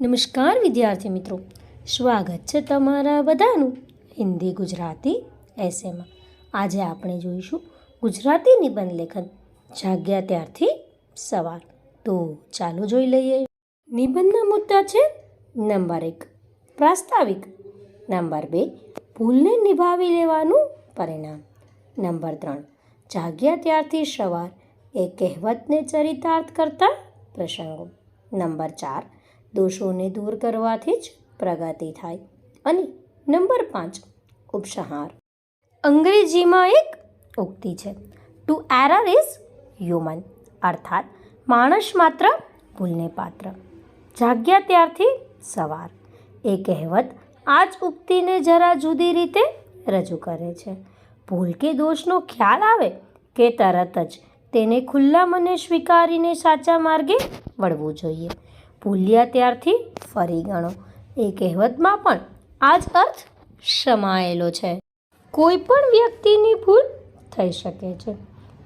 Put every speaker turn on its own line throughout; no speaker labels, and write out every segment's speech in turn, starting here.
નમસ્કાર વિદ્યાર્થી મિત્રો. સ્વાગત છે તમારા બધાનું હિન્દી ગુજરાતી એસેમાં આજે આપણે જોઈશું ગુજરાતી નિબંધ લેખન. જાગ્યા ત્યારથી સવાર તો ચાલો જોઈ લઈએ. નિબંધના મુદ્દા છે નંબર એક, પ્રાસ્તાવિક. નંબર બે, ભૂલને નિભાવી લેવાનું પરિણામ. નંબર ત્રણ, જાગ્યા ત્યારથી સવાર એ કહેવતને ચરિતાર્થ કરતા પ્રસંગો. નંબર ચાર દોષોને દૂર કરવાથી જ પ્રગતિ થાય. અને નંબર પાંચ, ઉપસંહાર. અંગ્રેજીમાં એક ઉક્તિ છે ટુ એરર ઇઝ હ્યુમન અર્થાત માણસ માત્ર ભૂલને પાત્ર. જાગ્યા ત્યારથી સવાર. એ કહેવત આ જ ઉક્તિને જરા જુદી રીતે રજૂ કરે છે. ભૂલ કે દોષનો ખ્યાલ આવે કે તરત જ તેને ખુલ્લા મને સ્વીકારીને સાચા માર્ગે વળવું જોઈએ. ભૂલ્યા ત્યારથી ફરી ગણો. એ કહેવતમાં પણ આ જ અર્થ સમાયેલો છે. કોઈ પણ વ્યક્તિની ભૂલ થઈ શકે છે.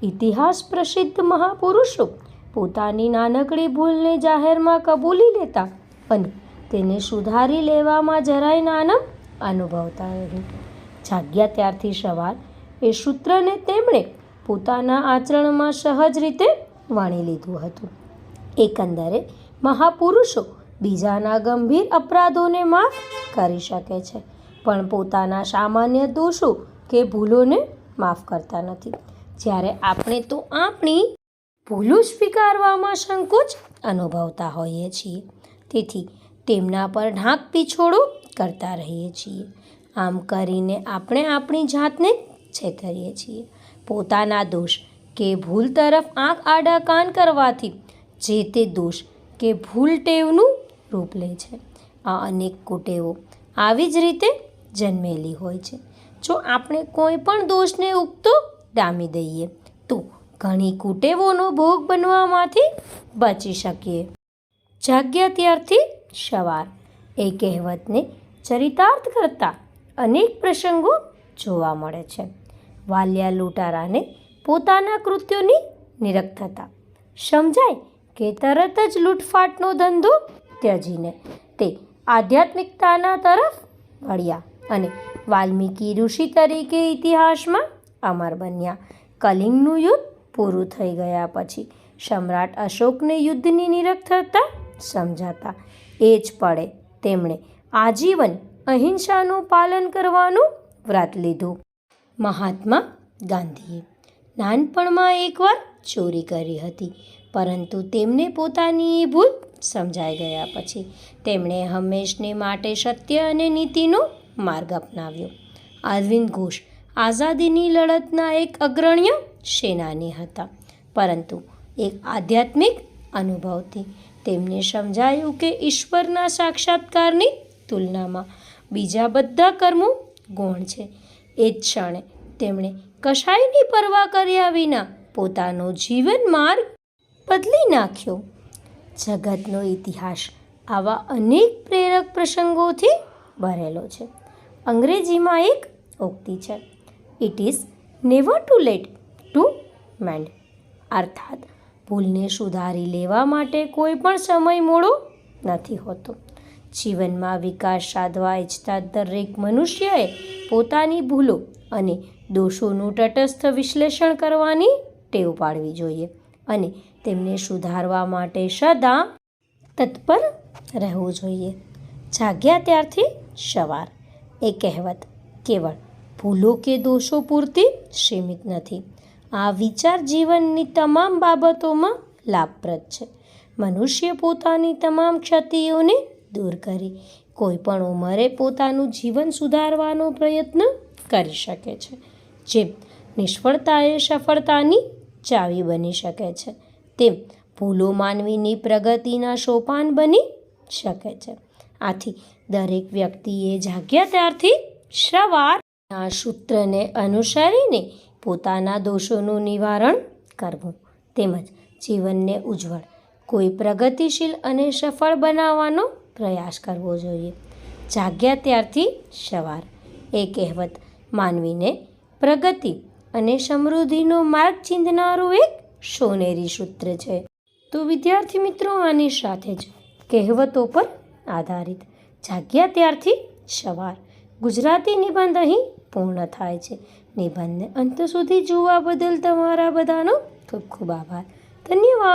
ઇતિહાસ પ્રસિદ્ધ મહાપુરુષો પોતાની નાનકડી ભૂલને જાહેરમાં કબૂલી લેતા અને તેને સુધારી લેવામાં જરાય નાનમ અનુભવતા નહીં. જાગ્યા ત્યારથી સવાર એ સૂત્રને તેમણે પોતાના આચરણમાં સહજ રીતે વણી લીધું હતું. એકંદરે મહાપુરુષો બીજાના ગંભીર અપરાધોને માફ કરી શકે છે, પણ પોતાના સામાન્ય દોષો કે ભૂલોને માફ કરતા નથી. જ્યારે આપણે તો આપણી ભૂલો સ્વીકારવામાં સંકોચ અનુભવતા હોઈએ છીએ, તેથી તેમના પર ઢાંક પીછોડો કરતા રહીએ છીએ. આમ કરીને આપણે આપણી જાતને છેતરીએ છીએ. પોતાના દોષ કે ભૂલ તરફ આંખ આડા કાન કરવાથી જે તે દોષ કે ભૂલ ટેવનું રૂપ લે છે. આ અનેક કુટેવો આવી જ રીતે જન્મેલી હોય છે. જો આપણે કોઈ પણ દોષને ઉગતો ડામી દઈએ, તો ઘણી કુટેવોનો ભોગ બનવામાંથી બચી શકીએ. જાગ્યા ત્યારથી સવાર. એ કહેવતને ચરિતાર્થ કરતા અનેક પ્રસંગો જોવા મળે છે. વાલિયા લૂંટારાને પોતાના કૃત્યોની નિરક્ષતા સમજાય કે તરત જ લૂંટફાટનો ધંધો ત્યજીને. તે આધ્યાત્મિકતાના તરફ વળ્યા અને વાલ્મીકી ઋષિ તરીકે ઇતિહાસમાં અમર બન્યા. કલિંગનું યુદ્ધ પૂરું થઈ ગયા પછી સમ્રાટ અશોકને યુદ્ધની નિરક્ષરતા સમજાતા. એ જ પડે તેમણે આજીવન અહિંસાનું પાલન કરવાનું વ્રત લીધું. મહાત્મા ગાંધીએ નાનપણમાં એકવાર ચોરી કરી હતી. પરંતુ તેમને પોતાની એ ભૂલ સમજાઈ ગયા પછી તેમણે હંમેશને માટે સત્ય અને નીતિનો માર્ગ અપનાવ્યો. અરવિંદ ઘોષ, આઝાદીની લડતના એક અગ્રણ્ય સેનાની હતા, પરંતુ એક આધ્યાત્મિક અનુભવથી તેમને સમજાયું કે ઈશ્વરના સાક્ષાત્કારની તુલનામાં બીજા બધા કર્મો ગૌણ છે. એ જ ક્ષણે તેમણે કશાયની પરવા કર્યા વિના પોતાનો જીવન માર્ગ બદલી નાખ્યો. જગતનો ઇતિહાસ આવા અનેક પ્રેરક પ્રસંગોથી ભરેલો છે. અંગ્રેજીમાં એક ઉક્તિ છે. It is never too late to mend અર્થાત, ભૂલને સુધારી લેવા માટે કોઈ પણ સમય મોડો નથી હોતો. જીવનમાં વિકાસ સાધવા ઈચ્છતા દરેક મનુષ્યએ પોતાની ભૂલો અને દોષોનું તટસ્થ વિશ્લેષણ કરવાની ટેવ પાડવી જોઈએ. અને તેમને સુધારવા માટે સદા તત્પર રહેવું જોઈએ. જાગ્યા ત્યારથી સવાર. એ કહેવત કેવળ ભૂલો કે દોષો પૂરતી સીમિત નથી. આ વિચાર જીવનની તમામ બાબતોમાં લાભપ્રદ છે. મનુષ્ય પોતાની તમામ ક્ષતિઓને દૂર કરી કોઈ પણ ઉંમરે પોતાનું જીવન સુધારવાનો પ્રયત્ન કરી શકે છે. જેમ નિષ્ફળતા એ સફળતાની ચાવી બની શકે છે. તેમ ભૂલો માનવીની પ્રગતિના સોપાન બની શકે છે. આથી દરેક વ્યક્તિએ જાગ્યા ત્યારથી સવાર આ સૂત્રને અનુસરીને પોતાના દોષોનું નિવારણ કરવું તેમજ જીવનને ઉજ્જવળ, કોઈ પ્રગતિશીલ અને સફળ બનાવવાનો પ્રયાસ કરવો જોઈએ. જાગ્યા ત્યારથી સવાર એ કહેવત માનવીને પ્રગતિ અને સમૃદ્ધિનો માર્ગ ચીંધનારું એક સોનેરી સૂત્ર છે. તો વિદ્યાર્થી મિત્રો, આની સાથે જ કહેવતો પર આધારિત જાગ્યા ત્યારથી સવાર. ગુજરાતી નિબંધ અહીં પૂર્ણ થાય છે. નિબંધને અંત સુધી જોવા બદલ તમારા બધાનો ખૂબ ખૂબ આભાર. ધન્યવાદ.